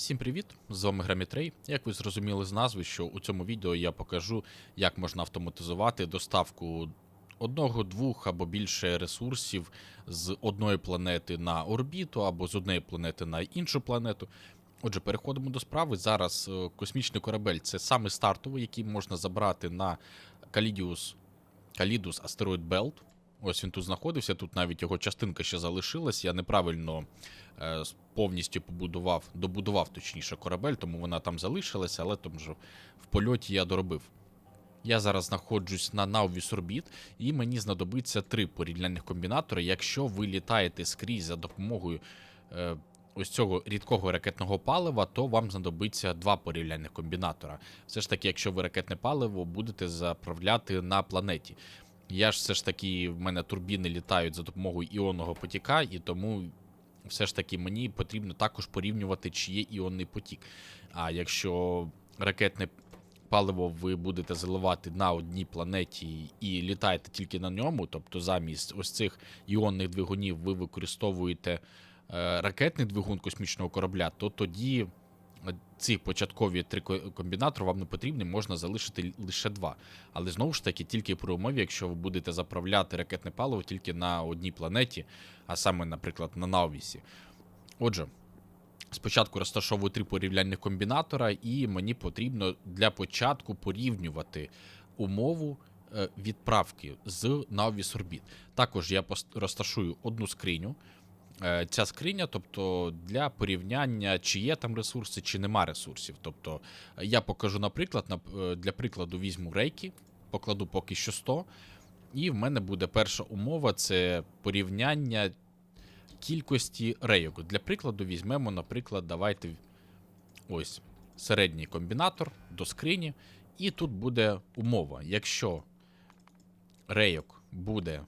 Всім привіт! З вами Грамітрей. Як ви зрозуміли з назви, що у цьому відео я покажу, як можна автоматизувати доставку одного, двох або більше ресурсів з одної планети на орбіту, або з однієї планети на іншу планету. Отже, переходимо до справи. Зараз е, космічний корабель це саме стартовий, який можна забрати на Калідіус, Калідус Астероїд Белт. Ось він тут знаходився, тут навіть його частинка ще залишилась. Я неправильно е, повністю побудував, добудував точніше корабель, тому вона там залишилася, але там же в польоті я доробив. Я зараз знаходжусь на Nauvis Orbit, і мені знадобиться три порівняльних комбінатори. Якщо ви літаєте скрізь за допомогою е, ось цього рідкого ракетного палива, то вам знадобиться два порівняльних комбінатора. Все ж таки, якщо ви ракетне паливо будете заправляти на планеті. Я ж все ж таки, в мене турбіни літають за допомогою іонного потіка, і тому все ж таки мені потрібно також порівнювати, чи є іонний потік. А якщо ракетне паливо ви будете заливати на одній планеті і літаєте тільки на ньому, тобто замість ось цих іонних двигунів ви використовуєте е, ракетний двигун космічного корабля, то тоді ці початкові три комбінатори вам не потрібні, можна залишити лише два. Але знову ж таки, тільки при умові, якщо ви будете заправляти ракетне паливо тільки на одній планеті, а саме, наприклад, на Наувісі. Отже, спочатку розташовую три порівняльних комбінатора, і мені потрібно для початку порівнювати умову е, відправки з Navis Orbit. Також я розташую одну скриню. Е, Ця скриня, тобто для порівняння, чи є там ресурси, чи нема ресурсів. Тобто я покажу, наприклад, е, для прикладу візьму рейки, покладу поки що 100, і в мене буде перша умова це порівняння кількості рейок. Для прикладу візьмемо, наприклад, давайте ось середній комбінатор до скрині, і тут буде умова. Якщо рейок буде,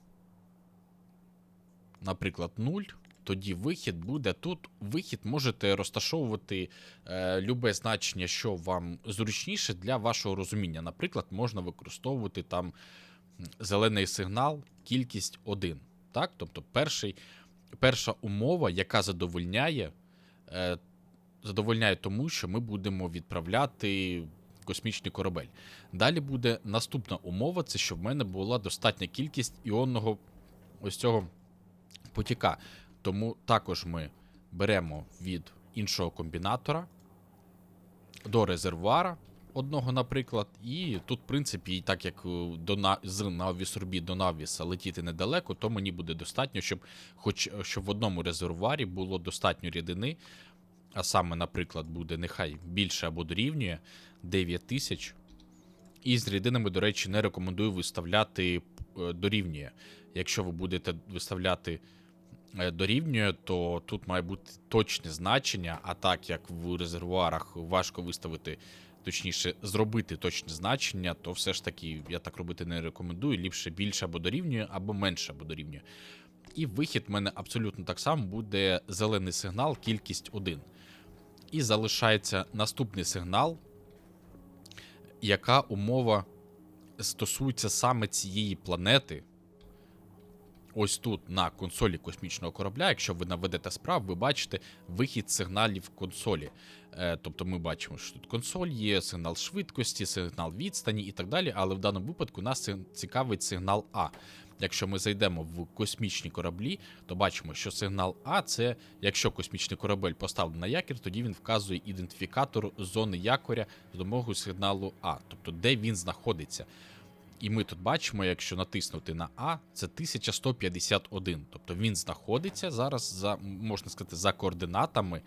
наприклад, 0, тоді вихід буде тут. Вихід можете розташовувати е, любе значення, що вам зручніше для вашого розуміння. Наприклад, можна використовувати там зелений сигнал, кількість 1. Так? Тобто перший, перша умова, яка задовольняє, е, задовольняє тому, що ми будемо відправляти космічний корабель. Далі буде наступна умова: це щоб в мене була достатня кількість іонного ось цього потіка. Тому також ми беремо від іншого комбінатора до резервуара одного, наприклад, і тут, в принципі, так як е, до на... з Навісорбі до Навіса летіти недалеко, то мені буде достатньо, щоб хоч е, щоб в одному резервуарі було достатньо рідини, а саме, наприклад, буде нехай більше або дорівнює 9000. І з рідинами, до речі, не рекомендую виставляти е, дорівнює. Якщо ви будете виставляти дорівнює, то тут має бути точне значення, а так як в резервуарах важко виставити, точніше, зробити точне значення, то все ж таки я так робити не рекомендую. Ліпше більше або дорівнює, або менше або дорівнює. І вихід в мене абсолютно так само буде зелений сигнал, кількість 1. І залишається наступний сигнал, яка умова стосується саме цієї планети. Ось тут на консолі космічного корабля, якщо ви наведете справ, ви бачите вихід сигналів консолі. Е, тобто ми бачимо, що тут консоль є, сигнал швидкості, сигнал відстані і так далі. Але в даному випадку нас цікавить сигнал А. Якщо ми зайдемо в космічні кораблі, то бачимо, що сигнал А це якщо космічний корабель поставлений на якір, тоді він вказує ідентифікатор зони якоря з допомогою сигналу А, тобто де він знаходиться. І ми тут бачимо, якщо натиснути на А, це 1151. Тобто він знаходиться зараз за, можна сказати, за координатами.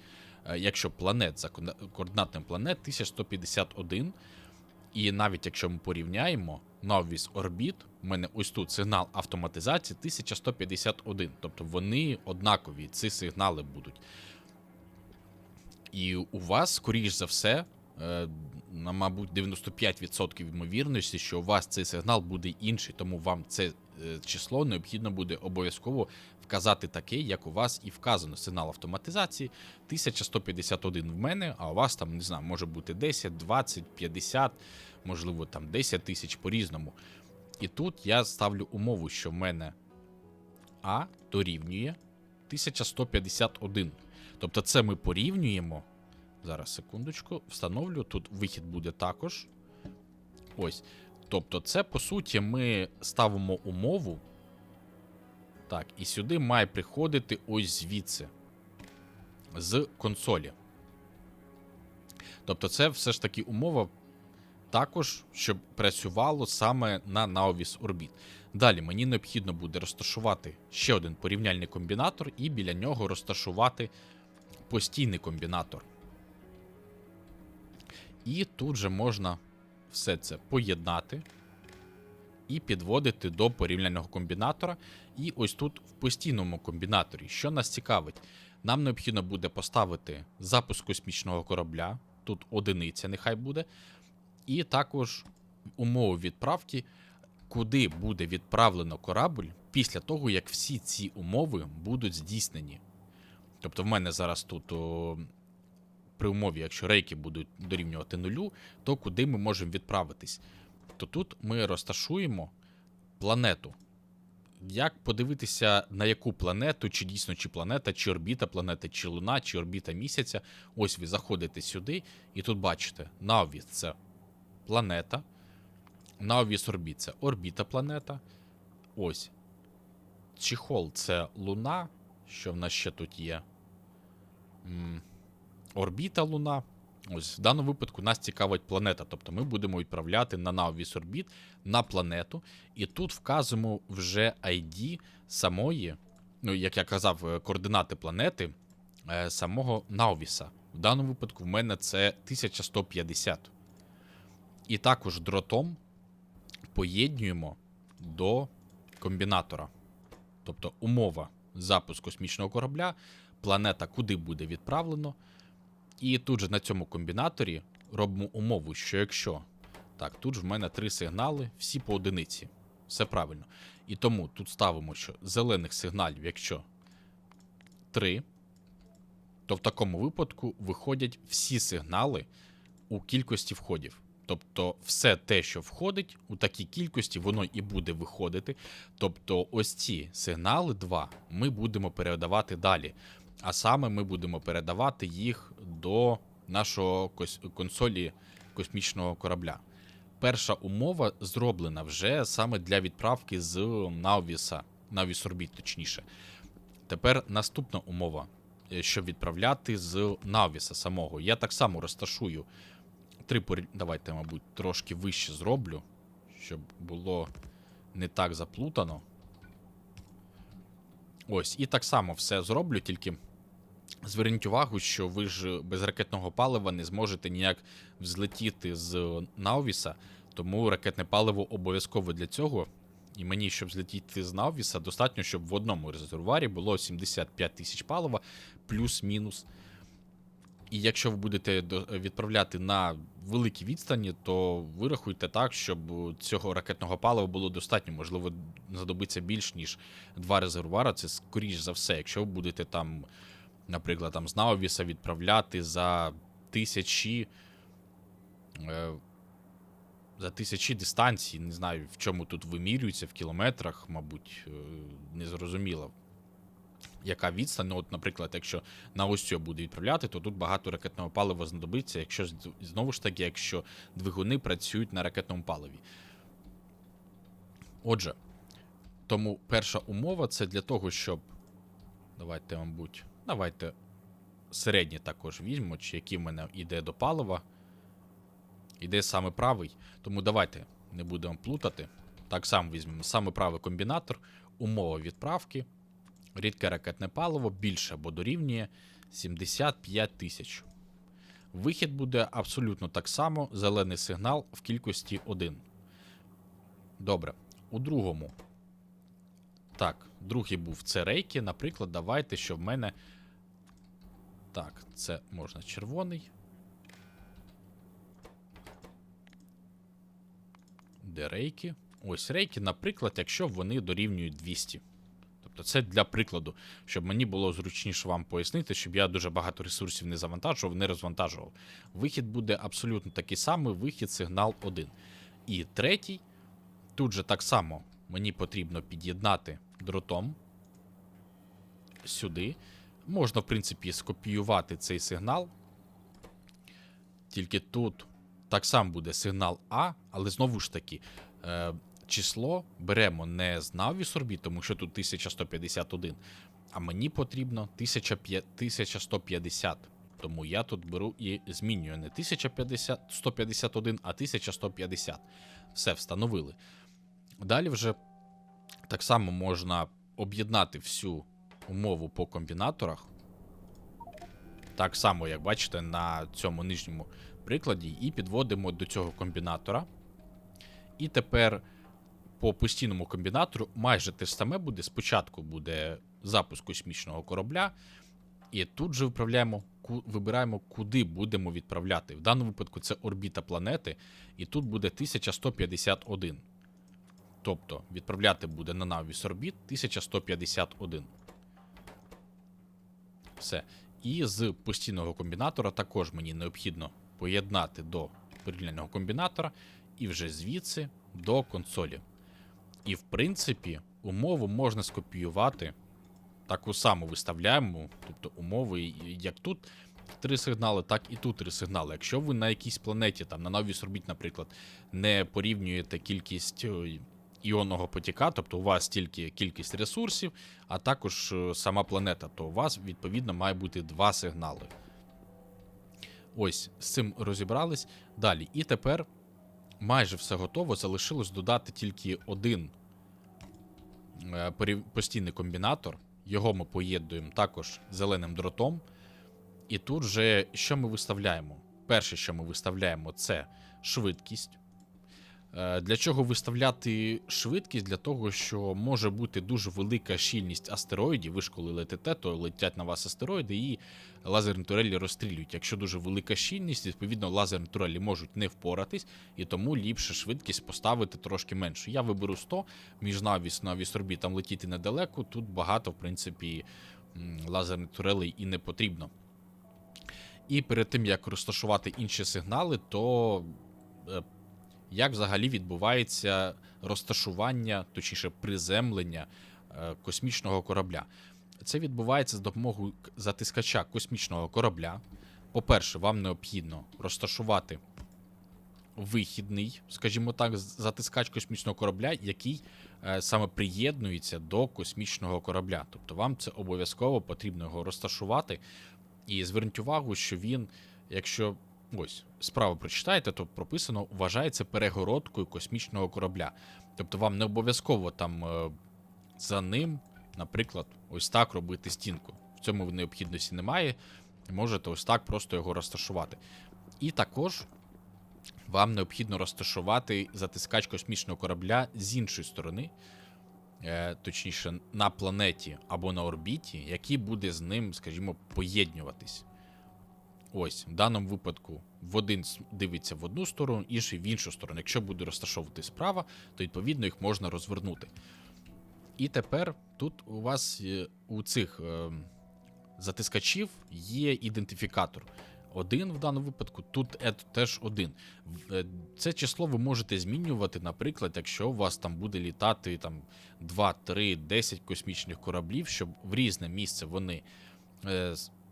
е, Якщо планет за координатами планет 1151. І навіть якщо ми порівняємо Navis Orbit, у мене ось тут сигнал автоматизації 1151. Тобто вони однакові, ці сигнали будуть. І у вас, скоріш за все, на, мабуть, 95% ймовірності, що у вас цей сигнал буде інший, тому вам це е, число необхідно буде обов'язково вказати таке, як у вас і вказано. Сигнал автоматизації 1151 в мене, а у вас там, не знаю, може бути 10, 20, 50, можливо, там 10 тисяч по-різному. І тут я ставлю умову, що в мене А дорівнює 1151. Тобто це ми порівнюємо Зараз секундочку. Встановлю. Тут вихід буде також. Ось. Тобто, це по суті ми ставимо умову. Так, і сюди має приходити ось звідси. З консолі. Тобто, це все ж таки умова також, щоб працювало саме на Naovis Orbit. Далі мені необхідно буде розташувати ще один порівняльний комбінатор і біля нього розташувати постійний комбінатор. І тут же можна все це поєднати і підводити до порівняльного комбінатора. І ось тут в постійному комбінаторі, що нас цікавить, нам необхідно буде поставити запуск космічного корабля. Тут одиниця, нехай буде. І також умови відправки, куди буде відправлено корабль після того, як всі ці умови будуть здійснені. Тобто, в мене зараз тут о, при умові, якщо рейки будуть дорівнювати нулю, то куди ми можемо відправитись? То тут ми розташуємо планету. Як подивитися, на яку планету, чи дійсно чи планета, чи орбіта планети, чи луна, чи орбіта місяця. Ось ви заходите сюди, і тут бачите, Навіс це планета. Наовіс орбіт це орбіта планета. Ось. Чехол це Луна. Що в нас ще тут є? Орбіта Луна. Ось в даному випадку нас цікавить планета. Тобто ми будемо відправляти на Наовіс орбіт на планету. І тут вказуємо вже ID самої, ну, як я казав, е, координати планети е, самого Наовіса. В даному випадку в мене це 1150. І також дротом поєднуємо до комбінатора. Тобто умова запуск космічного корабля, планета куди буде відправлено. І тут же на цьому комбінаторі робимо умову, що якщо. Так, тут ж в мене три сигнали, всі по одиниці. Все правильно. І тому тут ставимо, що зелених сигналів, якщо 3, то в такому випадку виходять всі сигнали у кількості входів. Тобто, все те, що входить у такій кількості, воно і буде виходити. Тобто, ось ці сигнали 2 ми будемо передавати далі. А саме ми будемо передавати їх до нашого консолі космічного корабля. Перша умова зроблена вже саме для відправки з Наувіса, Наувіс Орбіт, точніше. Тепер наступна умова, е, щоб відправляти з Наувіса самого. Я так само розташую три порі... Давайте, мабуть, трошки вище зроблю, щоб було не так заплутано. Ось, і так само все зроблю, тільки зверніть увагу, що ви ж без ракетного палива не зможете ніяк взлетіти з Наувіса, тому ракетне паливо обов'язково для цього. І мені, щоб злетіти з Наувіса, достатньо, щоб в одному резервуарі було 75 тисяч палива, плюс-мінус. І якщо ви будете відправляти на великі відстані, то вирахуйте так, щоб цього ракетного палива було достатньо. Можливо, знадобиться більш ніж два резервуари. Це скоріш за все, якщо ви будете там, наприклад, там з Наувіса відправляти за тисячі. Е, за тисячі дистанцій, не знаю, в чому тут вимірюється, в кілометрах, мабуть, е, не зрозуміло. Яка відстань, ну, от, наприклад, якщо на ось цю буде відправляти, то тут багато ракетного палива знадобиться, якщо знову ж таки, якщо двигуни працюють на ракетному паливі. Отже, тому перша умова це для того, щоб. Давайте, мабуть, давайте середній також візьмемо, чи який в мене йде до палива. Іде саме правий. Тому давайте не будемо плутати. Так само візьмемо саме правий комбінатор, умова відправки. Рідке ракетне паливо більше або дорівнює 75 тисяч. Вихід буде абсолютно так само. Зелений сигнал в кількості 1. Добре. У другому. Так, другий був це рейки. Наприклад, давайте, що в мене. Так, це можна червоний. Де рейки? Ось рейки, наприклад, якщо вони дорівнюють 200. Тобто це для прикладу, щоб мені було зручніше вам пояснити, щоб я дуже багато ресурсів не завантажував, не розвантажував. Вихід буде абсолютно такий самий, вихід сигнал 1. І третій, тут же так само мені потрібно під'єднати дротом сюди. Можна, в принципі, скопіювати цей сигнал. Тільки тут так само буде сигнал А, але знову ж таки, е, число беремо не з Navi тому що тут 1151, а мені потрібно 1150. Тому я тут беру і змінюю не 1050, 151, а 1150. Все, встановили. Далі вже так само можна об'єднати всю умову по комбінаторах. Так само, як бачите, на цьому нижньому прикладі, і підводимо до цього комбінатора. І тепер по постійному комбінатору майже те ж саме буде. Спочатку буде запуск космічного корабля, і тут же виправляємо, ку- вибираємо, куди будемо відправляти. В даному випадку це орбіта планети, і тут буде 1151. Тобто відправляти буде на Navis Orbit 1151. Все. І з постійного комбінатора також мені необхідно поєднати до порівняльного комбінатора і вже звідси до консолі. І в принципі, умову можна скопіювати. Таку саму виставляємо, тобто умови, як тут три сигнали, так і тут три сигнали. Якщо ви на якійсь планеті, там на новій Орбіт, наприклад, не порівнюєте кількість е, іонного потіка, тобто у вас тільки кількість ресурсів, а також е, сама планета, то у вас відповідно має бути два сигнали. Ось з цим розібрались. Далі. І тепер майже все готово. Залишилось додати тільки один е, постійний комбінатор. Його ми поєднуємо також зеленим дротом. І тут же що ми виставляємо? Перше, що ми виставляємо, це швидкість. Е, Для чого виставляти швидкість? Для того, що може бути дуже велика щільність астероїдів. Ви ж коли летите, то летять на вас астероїди і лазерні турелі розстрілюють. Якщо дуже велика щільність, відповідно лазерні турелі можуть не впоратись, і тому ліпше швидкість поставити трошки меншу. Я виберу 100, між Навіс Навіс орбітам летіти недалеко. Тут багато, в принципі, лазерних турелей і не потрібно. І перед тим як розташувати інші сигнали, то е, як взагалі відбувається розташування, точніше, приземлення е, космічного корабля. Це відбувається з допомогою затискача космічного корабля. По-перше, вам необхідно розташувати вихідний, скажімо так, затискач космічного корабля, який е, саме приєднується до космічного корабля. Тобто вам це обов'язково потрібно його розташувати. І зверніть увагу, що він, якщо ось справа прочитаєте, то прописано, вважається перегородкою космічного корабля. Тобто вам не обов'язково там е, за ним, наприклад, ось так робити стінку. В цьому необхідності немає. Можете ось так просто його розташувати. І також вам необхідно розташувати затискач космічного корабля з іншої сторони, е, точніше, на планеті або на орбіті, який буде з ним, скажімо, поєднюватись. Ось, в даному випадку в один дивиться в одну сторону, інший в іншу сторону. Якщо буде розташовувати справа, то відповідно їх можна розвернути. І тепер тут у вас е, у цих е, затискачів є ідентифікатор. Один в даному випадку, тут е, теж один. Е, Це число ви можете змінювати, наприклад, якщо у вас там буде літати там 2, 3, 10 космічних кораблів, щоб в різне місце вони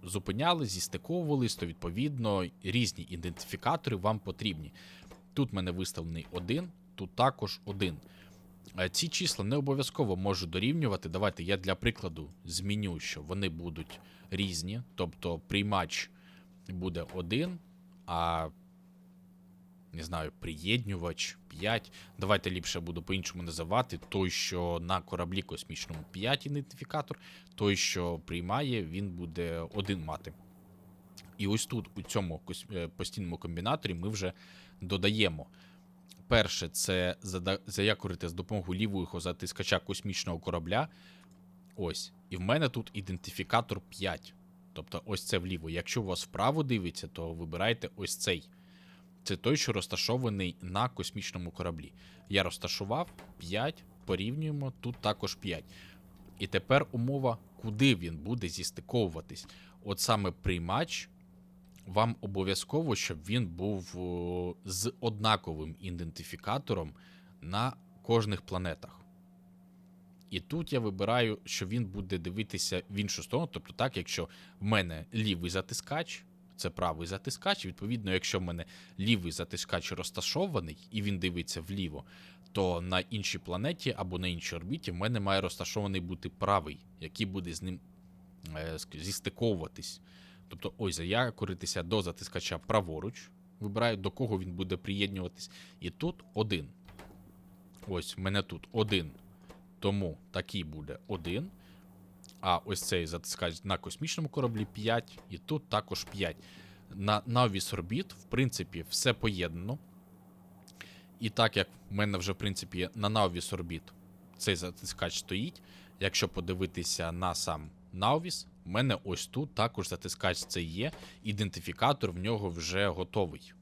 зупиняли, зістиковувались, то відповідно різні ідентифікатори вам потрібні. Тут в мене виставлений один, тут також один. Е, Ці числа не обов'язково можу дорівнювати. Давайте я для прикладу зміню, що вони будуть різні. Тобто приймач буде один, а не знаю, приєднювач 5. Давайте ліпше буду по-іншому називати. Той, що на кораблі космічному 5 ідентифікатор, той, що приймає, він буде один мати. І ось тут, у цьому е, постійному комбінаторі, ми вже додаємо. Перше, це заякорити з допомогою лівого затискача космічного корабля. Ось. І в мене тут ідентифікатор 5. Тобто ось це вліво. Якщо у вас вправо дивиться, то вибирайте ось цей. Це той, що розташований на космічному кораблі. Я розташував 5, порівнюємо, тут також 5. І тепер умова, куди він буде зістиковуватись. От саме приймач, вам обов'язково, щоб він був з однаковим ідентифікатором на кожних планетах. І тут я вибираю, що він буде дивитися в іншу сторону. Тобто, так, якщо в мене лівий затискач це правий затискач. Відповідно, якщо в мене лівий затискач розташований і він дивиться вліво, то на іншій планеті або на іншій орбіті в мене має розташований бути правий, який буде з ним е, зістиковуватись. Тобто, ось я коритися до затискача праворуч, вибираю, до кого він буде приєднюватись. І тут один. Ось в мене тут один. Тому такий буде один. А ось цей затискач на космічному кораблі 5, і тут також 5. На Navis Orbit, в принципі, все поєднано. І так як в мене вже, в принципі, на Navis Orbit цей затискач стоїть, якщо подивитися на сам Navis, в мене ось тут також затискач це є, ідентифікатор в нього вже готовий.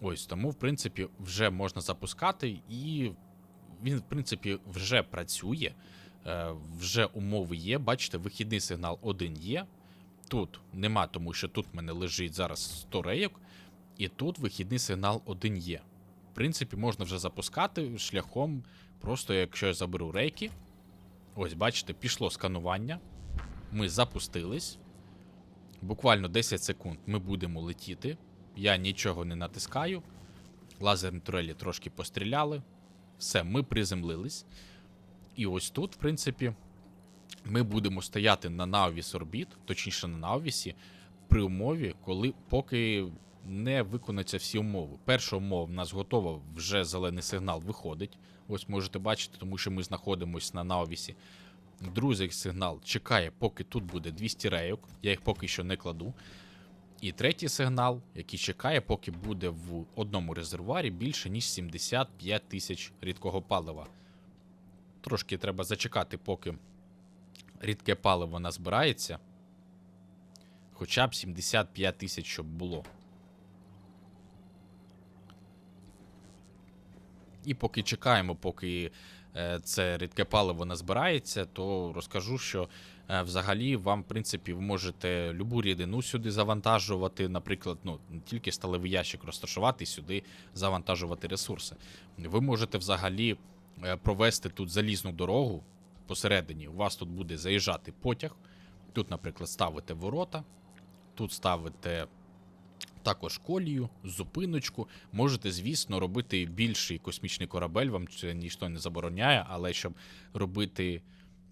Ось тому, в принципі, вже можна запускати, і він, в принципі, вже працює. Е, вже умови є. Бачите, вихідний сигнал один є. Тут нема, тому що тут в мене лежить зараз 100 рейок, і тут вихідний сигнал один є. В принципі, можна вже запускати шляхом, просто якщо я заберу рейки. Ось, бачите, пішло сканування. Ми запустились. Буквально 10 секунд ми будемо летіти. Я нічого не натискаю. Лазерні турелі трошки постріляли. Все, ми приземлились. І ось тут, в принципі, ми будемо стояти на Наувіс Орбіт, точніше на Наувісі, при умові, коли поки не виконаються всі умови. Перша умова в нас готова, вже зелений сигнал виходить. Ось можете бачити, тому що ми знаходимося на Наувісі. Другий сигнал чекає, поки тут буде 200 рейок. Я їх поки що не кладу. І третій сигнал, який чекає, поки буде в одному резервуарі більше, ніж 75 тисяч рідкого палива. Трошки треба зачекати, поки рідке паливо назбирається. Хоча б 75 тисяч, щоб було. І поки чекаємо, поки е, це рідке паливо назбирається, то розкажу, що е, взагалі вам, в принципі, ви можете любу рідину сюди завантажувати, наприклад, ну, не тільки сталевий ящик розташувати, сюди завантажувати ресурси. Ви можете взагалі провести тут залізну дорогу посередині. У вас тут буде заїжджати потяг. Тут, наприклад, ставите ворота, тут ставите також колію, зупиночку. Можете, звісно, робити більший космічний корабель, вам це ніхто не забороняє, але щоб робити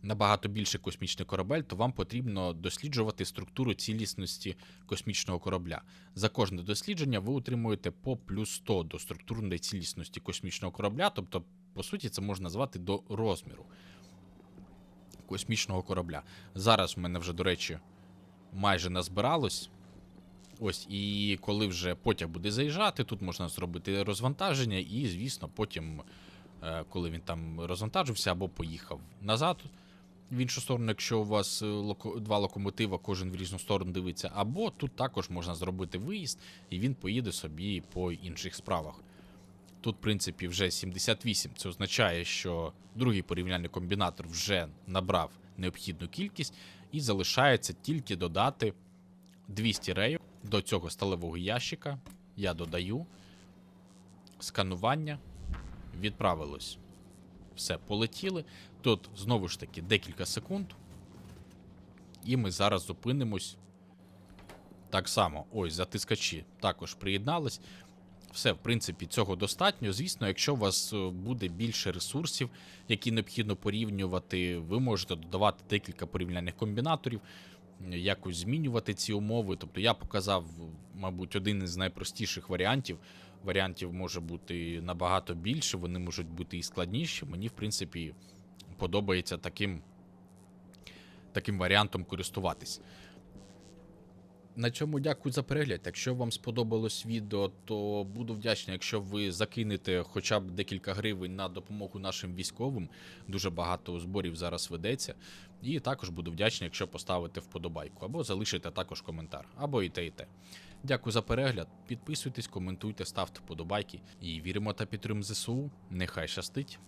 набагато більший космічний корабель, то вам потрібно досліджувати структуру цілісності космічного корабля. За кожне дослідження ви отримуєте по плюс 100 до структурної цілісності космічного корабля, тобто, по суті, це можна назвати до розміру космічного корабля. Зараз в мене вже, до речі, майже назбиралось. Ось, і коли вже потяг буде заїжджати, тут можна зробити розвантаження, і, звісно, потім, е, коли він там розвантажився або поїхав назад в іншу сторону, якщо у вас е, локо- два локомотива, кожен в різну сторону дивиться, або тут також можна зробити виїзд, і він поїде собі по інших справах. Тут, в принципі, вже 78. Це означає, що другий порівняльний комбінатор вже набрав необхідну кількість, і залишається тільки додати 200 реїв до цього сталевого ящика. Я додаю. Сканування. Відправилось. Все, полетіли. Тут знову ж таки декілька секунд. І ми зараз зупинимось. Так само, ось затискачі також приєднались. Все, в принципі, цього достатньо. Звісно, якщо у вас е, буде більше ресурсів, які необхідно порівнювати, ви можете додавати декілька порівняльних комбінаторів, якось змінювати ці умови. Тобто я показав, мабуть, один із найпростіших варіантів. Варіантів може бути набагато більше, вони можуть бути і складніші. Мені, в принципі, подобається таким, таким варіантом користуватись. На цьому дякую за перегляд. Якщо вам сподобалось відео, то буду вдячний, якщо ви закинете хоча б декілька гривень на допомогу нашим військовим. Дуже багато зборів зараз ведеться. І також буду вдячний, якщо поставите вподобайку, або залишите також коментар, або і те, і те. Дякую за перегляд. Підписуйтесь, коментуйте, ставте вподобайки. І віримо та підтримуємо ЗСУ. Нехай щастить!